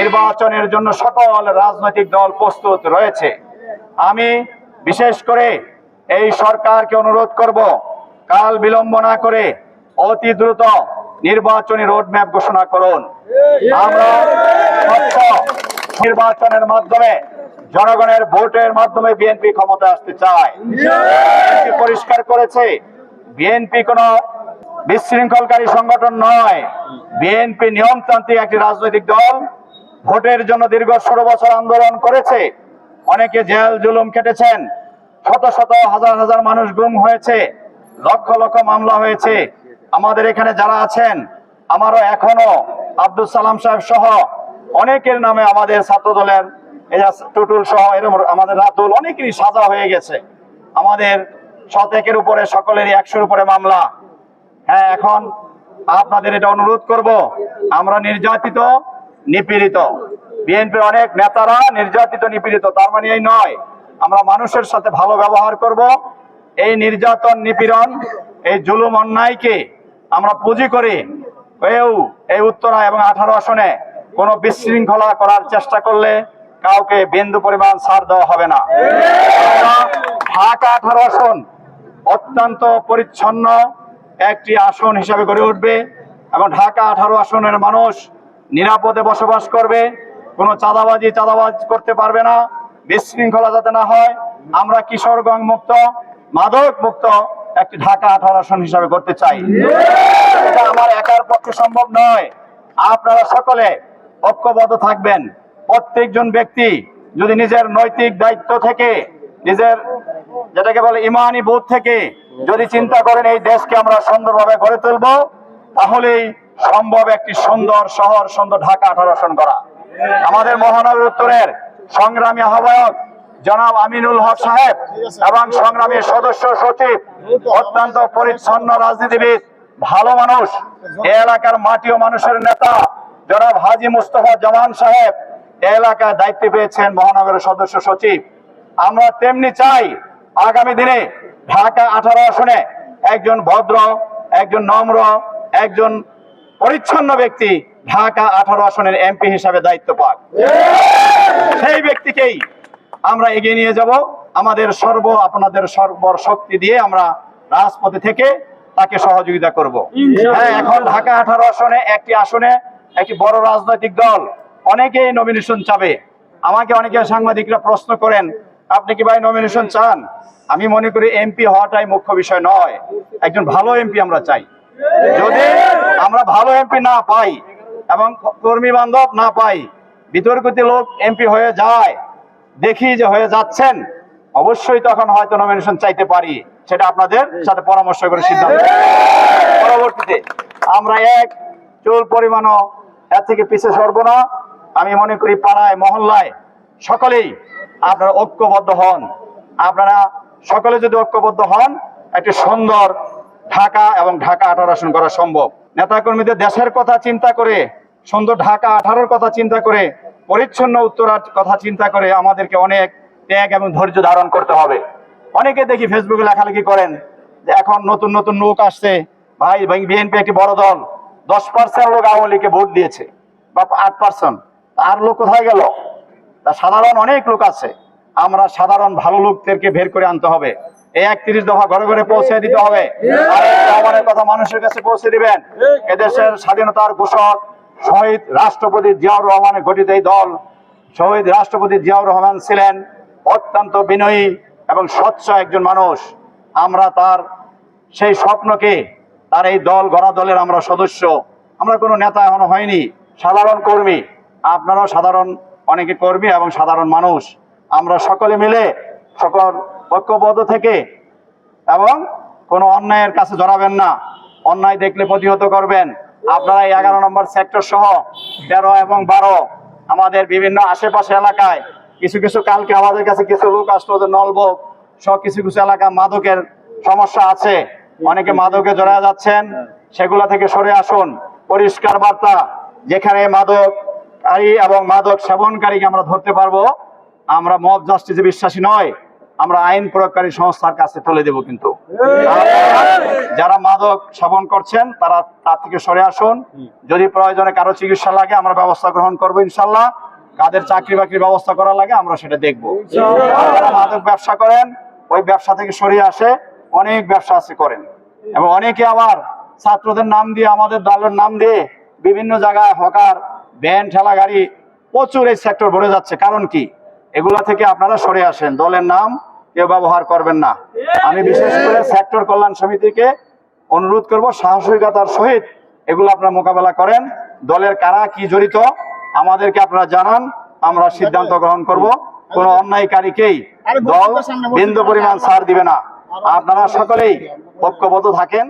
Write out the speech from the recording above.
নির্বাচনের জন্য সকল রাজনৈতিক দল প্রস্তুত রয়েছে। আমি বিশেষ করে এই সরকারকে অনুরোধ করব, কাল বিলম্ব না করে অতি দ্রুত নির্বাচনী রোডম্যাপ ঘোষণা করুন। আমরা নির্বাচনের মাধ্যমে জনগণের ভোটের মাধ্যমে বিএনপি ক্ষমতা আসতে চায় পরিষ্কার করেছে, বিএনপি কোনো বিশৃঙ্খলকারী সংগঠন নয়। বিএনপি নিয়মতান্ত্রিক একটি রাজনৈতিক দল। ভোটের জন্য দীর্ঘ ষোলো বছর আন্দোলন করেছে। অনেকে জেল, জুলুম খেটেছেন। শত শত, হাজার হাজার মানুষ গুম হয়েছে। লক্ষ লক্ষ মামলা হয়েছে। আমাদের এখানে যারা আছেন, আমারও এখনও আব্দুল সালাম সাহেব সহ অনেকের নামে আমাদের ছাত্র দলের টুটুল সহ এরকম আমাদের রাতুল অনেকেরই সাজা হয়ে গেছে। আমাদের শতেকের উপরে, সকলেরই একশোর উপরে মামলা। হ্যাঁ এখন আপনাদের এটা অনুরোধ করব। আমরা নির্যাতিত নিপীড়িত। বিএনপির অনেক নেতারা নির্যাতিত, নিপীড়িত। তার মানে এই নয়, আমরা মানুষের সাথে ভালো ব্যবহার করব। এই নির্যাতন, নিপীড়ন, এই জুলুম, অন্যায়কে আমরা পুঁজি করে এও এই উত্তরা এবং আঠারো আসনে কোনো বিশৃঙ্খলা করার চেষ্টা করলে কাউকে বিন্দু পরিমাণ ছাড় দেওয়া হবে না। ঢাকা আঠারো আসন অত্যন্ত পরিচ্ছন্ন একটি আসন হিসাবে গড়ে উঠবে এবং ঢাকা আঠারো আসনের মানুষ নিরাপদে বসবাস করবে, কোনো চাঁদাবাজি, চাঁদাবাজ করতে পারবে না, বিশৃঙ্খলা যাতে না হয়। আমরা কিশোরগঞ্জ মুক্ত, মাদক মুক্ত একটি ঢাকা আঠারো আসন হিসাবে করতে চাই। এটা আমার একার পক্ষে সম্ভব নয়। আপনারা সকলে ঐক্যবদ্ধ থাকবেন। প্রত্যেকজন ব্যক্তি যদি নিজের নৈতিক দায়িত্ব থেকে, নিজের যেটাকে বলে ইমানি বোধ থেকে যদি চিন্তা করেন, এই দেশকে আমরা সুন্দরভাবে গড়ে তুলব, তাহলেই সম্ভব একটি সুন্দর শহর, সুন্দর ঢাকা আঠারো আসন করা। আমাদের মহানগর উত্তরের সংগ্রামী আহ্বায়ক জনাব আমিনুল হক সাহেব এবং সংগ্রামী সদস্য সচিব, অত্যন্ত পরিচ্ছন্ন রাজনীতিবিদ, ভালো মানুষ, এ এলাকার মাটি ও মানুষের নেতা, জনাব হাজি মুস্তফা জামান সাহেব, এ এলাকায় দায়িত্ব পেয়েছেন মহানগরের সদস্য সচিব। আমরা তেমনি চাই আগামী দিনে ঢাকা আঠারো আসনে একজন ভদ্র, একজন নম্র, একজন পরিচ্ছন্ন ব্যক্তি ঢাকা আঠারো আসনের এমপি হিসাবে দায়িত্ব পাক। সেই ব্যক্তিকেই আমরা এগিয়ে নিয়ে যাব। আমাদের সর্ব আপনাদের সর্ব শক্তি দিয়ে আমরা রাজপথে থেকে তাকে সহযোগিতা করব। হ্যাঁ এখন ঢাকা আঠারো আসনে একটি আসনে একটি বড় রাজনৈতিক দল অনেকেই নমিনেশন চাবে। আমাকে অনেকে সাংবাদিকরা প্রশ্ন করেন আপনি কি ভাই নমিনেশন চান? আমি মনে করি এমপি হওয়াটাই মুখ্য বিষয় নয়। একজন ভালো এমপি আমরা চাই। যদি আমরা ভালো এমপি না পাই এবং কর্মী বান্ধব না পাই, বিতর্কিত লোক এমপি হয়ে যায়, দেখি যে হয়ে যাচ্ছেন, অবশ্যই তখন হয়তো নমিনেশন চাইতে পারি। সেটা আপনাদের সাথে পরামর্শ করে সিদ্ধান্ত পরবর্তীতে আমরা এক, চুল পরিমাণও এর থেকে পিছিয়ে সরব না। আমি মনে করি পাড়ায়, মহল্লায় সকলেই আপনারা ঐক্যবদ্ধ হন। আপনারা সকলে যদি ঐক্যবদ্ধ হন, একটি সুন্দর ঢাকা এবং ঢাকা আঠারো আসন করা সম্ভব। নেতাকর্মীদের দেশের কথা চিন্তা করে, সুন্দর ঢাকা আঠারোর কথা চিন্তা করে, পরিচ্ছন্ন উত্তরার কথা চিন্তা করে আমাদেরকে অনেক ত্যাগ এবং ধৈর্য ধারণ করতে হবে। অনেকে দেখি ফেসবুকে লেখালেখি করেন যে এখন নতুন নতুন লোক আসছে। ভাই বিএনপি একটি বড় দল, দশ পার্সেন্ট লোক আওয়ামী লীগকে ভোট দিয়েছে বা আট পার্সেন্ট আর লোক কোথায় গেল? তা সাধারণ অনেক লোক আছে। আমরা সাধারণ ভালো লোকদেরকে বের করে আনতে হবে। এই একত্রিশ দফা ঘরে ঘরে পৌঁছে দিতে হবে। কথা মানুষের কাছে পৌঁছে দিবেন। এদেশের স্বাধীনতার ঘোষক শহীদ রাষ্ট্রপতি জিয়াউর রহমানের গঠিত এই দল। শহীদ রাষ্ট্রপতি জিয়াউর রহমান ছিলেন অত্যন্ত বিনয়ী এবং স্বচ্ছ একজন মানুষ। আমরা তার সেই স্বপ্নকে, তার এই দল গড়া দলের আমরা সদস্য। আমরা কোনো নেতা এখনও হয়নি। সাধারণ কর্মী। আপনারাও সাধারণ অনেকে কর্মী এবং সাধারণ মানুষ। আমরা সকলে মিলে সকল ঐক্যবদ্ধ থেকে এবং কোনো অন্যায়ের কাছে জড়াবেন না। অন্যায় দেখলে প্রতিহত করবেন। আপনারা এই এগারো নম্বর সেক্টর সহ তেরো এবং বারো আমাদের বিভিন্ন আশেপাশে এলাকায় কিছু কিছু কালকে আমাদের কাছে কিছু লোক আসলো যে নলবক সহ কিছু কিছু এলাকা মাদকের সমস্যা আছে। অনেকে মাদকে জড়া যাচ্ছেন। সেগুলা থেকে সরে আসুন। পরিষ্কার বার্তা, যেখানে মাদককারী এবং মাদক সেবনকারীকে আমরা ধরতে পারব, আমরা মব জাস্টিসে বিশ্বাসী নয়। আমরা আইন প্রয়োগকারী সংস্থার কাছে তুলে দেব কিন্তু। যারা মাদক সেবন করছেন, তারা তার থেকে সরে আসুন। যদি প্রয়োজনে কারও চিকিৎসা লাগে, আমরা ব্যবস্থা গ্রহণ করব ইনশাল্লাহ। কাদের চাকরি বাকরির ব্যবস্থা করা লাগে, আমরা সেটা দেখব। মাদক ব্যবসা করেন, ওই ব্যবসা থেকে সরিয়ে আসে, অনেক ব্যবসা আছে করেন। এবং অনেকে আবার ছাত্রদের নাম দিয়ে, আমাদের দলের নাম দিয়ে বিভিন্ন জায়গায় হকার, ভ্যান, ঠেলা, গাড়ি প্রচুর এই সেক্টর ভরে যাচ্ছে। কারণ কি? এগুলা থেকে আপনারা সরে আসেন। দলের নাম কেউ ব্যবহার করবেন না। আমি বিশেষ করে সেক্টর কল্যাণ সমিতিকে অনুরোধ করব সাহসিকতার সহিত এগুলো আপনারা মোকাবেলা করেন। দলের কারা কি জড়িত আমাদেরকে আপনারা জানান আমরা সিদ্ধান্ত গ্রহণ করব। কোন অন্যায়কারীকেই দল বিন্দু পরিমাণ ছাড় দিবে না। আপনারা সকলেই ঐক্যবদ্ধ থাকেন।